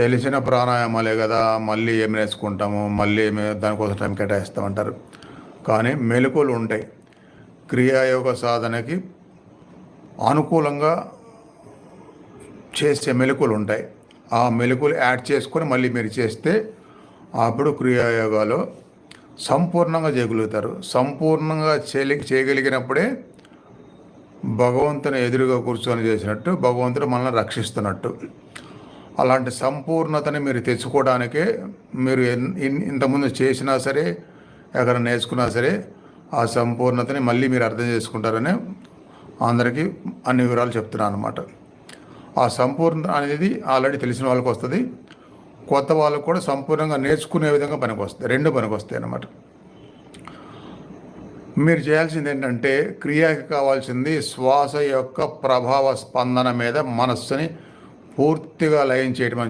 తెలిసిన ప్రాణాయామాలే కదా మళ్ళీ ఏం నేర్చుకుంటాము మళ్ళీ దానికోసం టైం కేటాయిస్తామంటారు. కానీ మెలకువలు ఉంటాయి. క్రియాయోగ సాధనకి అనుకూలంగా చేసే మెలకువలు ఉంటాయి. ఆ మెలకువలు యాడ్ చేసుకొని మళ్ళీ మీరు చేస్తే అప్పుడు క్రియాయోగాలో సంపూర్ణంగా చేయగలుగుతారు. సంపూర్ణంగా చేయలి చేయగలిగినప్పుడే భగవంతుని ఎదురుగా కూర్చొని చేసినట్టు భగవంతుడు మనల్ని రక్షిస్తున్నట్టు. అలాంటి సంపూర్ణతని మీరు తెచ్చుకోవడానికే మీరు ఇన్- ఇంతకుముందు చేసినా సరే ఎక్కడ నేర్చుకున్నా సరే ఆ సంపూర్ణతని మళ్ళీ మీరు అర్థం చేసుకుంటారని అందరికీ అన్ని వివరాలు చెప్తున్నాను అనమాట ఆ సంపూర్ణ అనేది ఆల్రెడీ తెలిసిన వాళ్ళకి వస్తుంది. కొత్త వాళ్ళకు కూడా సంపూర్ణంగా నేర్చుకునే విధంగా పనికి వస్తాయి రెండు పనికి వస్తాయి అన్నమాట. మీరు చేయాల్సింది ఏంటంటే క్రియకి కావాల్సింది శ్వాస యొక్క ప్రభావ స్పందన మీద మనస్సుని పూర్తిగా లయం చేయడం